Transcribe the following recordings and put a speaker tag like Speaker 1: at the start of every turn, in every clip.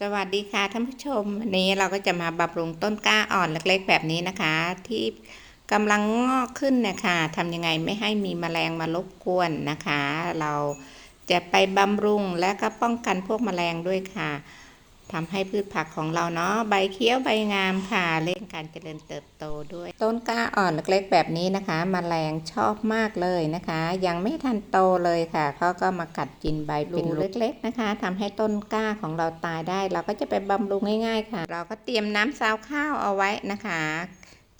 Speaker 1: สวัสดีค่ะท่านผู้ชมวันนี้เราก็จะมาบำรุงต้นกล้าอ่อนเล็กๆ แบบนี้นะคะ ที่กำลังงอกขึ้นนะคะทำยังไงไม่ให้มีแมลงมารบกวนนะคะ เราจะไปบำรุงและก็ป้องกันพวกแมลงด้วยค่ะทำให้พืชผักของเราเนาะใบเขียวใบงามค่ะเร่ง การเจริญเติบโตด้วย ต้นกล้าอ่อนเล็กๆแบบนี้นะคะมแมลงชอบมากเลยนะคะ ยังไม่ทันโตเลยค่ะเขาก็มากัดกินใบเป็นเล็กๆนะคะทำให้ต้นกล้าของเราตายได้ เราก็จะไปบำรุงง่าย ๆ ค่ะ เราก็เตรียมน้ำซาวข้าวเอาไว้นะคะ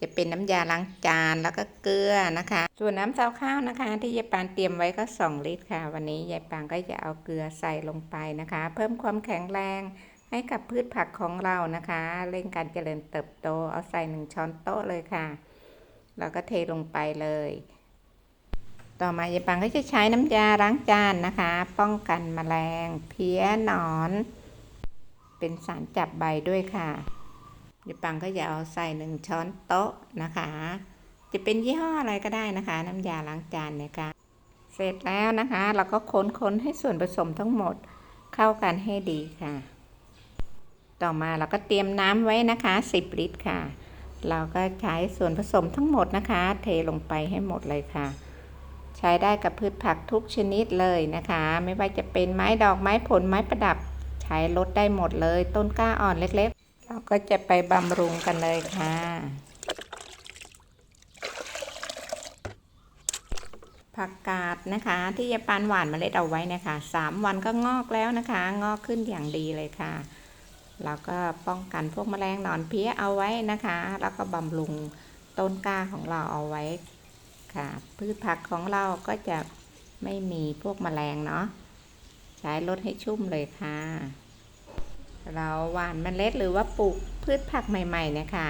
Speaker 1: จะเป็นน้ำยาล้างจานแล้วก็เกลือนะคะ ส่วนน้ำซาวข้าวนะคะ ที่ยายปานเตรียมไว้ก็ 2 ลิตรค่ะ วันนี้ยายปานก็จะเอาเกลือใส่ลงไปนะคะ เพิ่มความแข็งแรง ให้กับพืชผักของเรานะคะ เร่งการเจริญเติบโต เอาใส่หนึ่งช้อนโต๊ะเลยค่ะ แล้วก็เทลงไปเลย ต่อมายายปังก็จะใช้น้ำยาล้างจานนะคะ ป้องกันแมลง เพี้ยหนอน เป็นสารจับใบด้วยค่ะยายปังก็จะเอาใส่หนึ่งช้อนโต๊ะนะคะ จะเป็นยี่ห้ออะไรก็ได้นะคะ น้ำยาล้างจานเนี่ยค่ะเสร็จแล้วนะคะ เราก็ค้นๆให้ส่วนผสมทั้งหมดเข้ากันให้ดีค่ะ ต่อมาเราก็เตรียมน้ำไว้นะคะ 10 ลิตรค่ะ เราก็ใช้ส่วนผสมทั้งหมดนะคะ เทลงไปให้หมดเลยค่ะ ใช้ได้กับพืชผักทุกชนิดเลยนะคะ ไม่ว่าจะเป็นไม้ดอกไม้ผลไม้ประดับ ใช้ลดได้หมดเลย ต้นกล้าอ่อนเล็กๆ เราก็จะไปบำรุงกันเลยค่ะผักกาดนะคะที่ยาปานหวานเมล็ดเอาไว้นะคะ 3 วันก็งอกแล้วนะคะ งอกขึ้นอย่างดีเลยค่ะ แล้วก็ป้องกันพวกแมลงหนอนเพี้ยเอาไว้นะคะ แล้วก็บำรุงต้นกล้าของเราเอาไว้ค่ะ พืชผักของเราก็จะไม่มีพวกแมลงเนาะใช้ลดให้ชุ่มเลยค่ะ เราหว่านเมล็ดหรือว่าปลูกพืชผักใหม่ๆเนี่ยค่ะ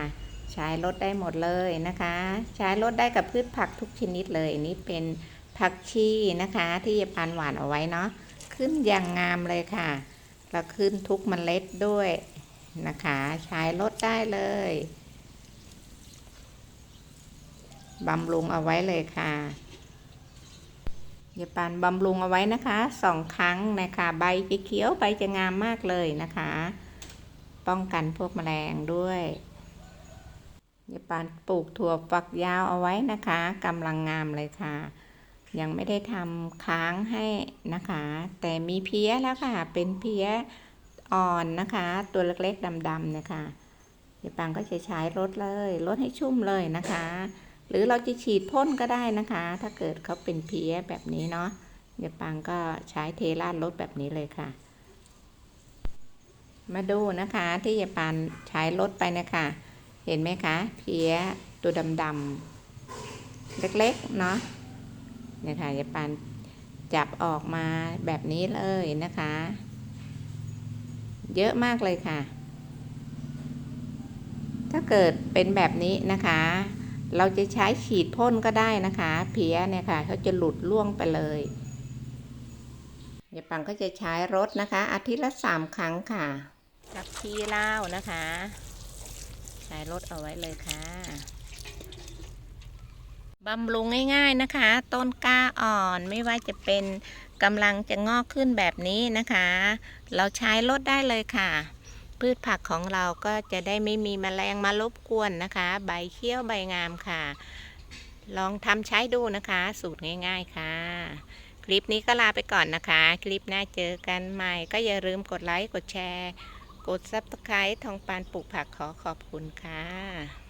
Speaker 1: ใช้ลดได้หมดเลยนะคะ ใช้ลดได้กับพืชผักทุกชนิดเลยนี่เป็นผักชีนะคะ ที่ปานหวานเอาไว้เนาะขึ้นอย่างงามเลยค่ะ แล้วขึ้นทุกเมล็ดด้วยนะคะ ใช้ลดได้เลยบำรุงเอาไว้เลยค่ะอย่าปานบำรุงเอาไว้นะคะสองครั้งนะคะ ใบจะเขียวใบจะงามมากเลยนะคะ ป้องกันพวกแมลงด้วยอย่าปานปลูกถั่วฝักยาวเอาไว้นะคะกำลังงามเลยค่ะ ยังไม่ได้ทำค้างให้นะคะ แต่มีเพี้ยแล้วค่ะ เป็นเพี้ยอ่อนนะคะ ตัวเล็กๆดำๆนะคะเดี๋ยวปังก็จะใช้รดเลยรดให้ชุ่มเลยนะคะ หรือเราจะฉีดพ่นก็ได้นะคะ ถ้าเกิดเขาเป็นเพี้ยแบบนี้เนาะเดี๋ยวปังก็ใช้เทราดรดแบบนี้เลยค่ะ มาดูนะคะที่ยาปานใช้รดไปนะคะ เห็นไหมคะ เพี้ยตัวดำๆเล็กๆเนาะ เนี่ยค่ะยาปานจับออกมาแบบนี้เลยนะคะ เยอะมากเลยค่ะ ถ้าเกิดเป็นแบบนี้นะคะ เราจะใช้ฉีดพ่นก็ได้นะคะ เพี้ยเนี่ยค่ะเขาจะหลุดล่วงไปเลยยาปังก็จะใช้รถนะคะ อาทิตย์ละสามครั้งค่ะกับพีเล่านะคะ ใช้รถเอาไว้เลยค่ะ บำรุงง่าย ๆนะคะ ต้นกล้าอ่อนไม่ว่าจะเป็นกำลังจะงอกขึ้นแบบนี้นะคะ เราใช้ลดได้เลยค่ะ พืชผักของเราก็จะได้ไม่มีมแมลงมารบกวนนะคะ ใบเขี้ยวใบงามค่ะ ลองทำใช้ดูนะคะ สูตรง่าย ๆค่ะ คลิปนี้ก็ลาไปก่อนนะคะ คลิปหน้าเจอกันใหม่ ก็อย่าลืมกดไลค์กดแชร์ กดซับสไครต์ทองปานปลูกผักขอขอบคุณค่ะ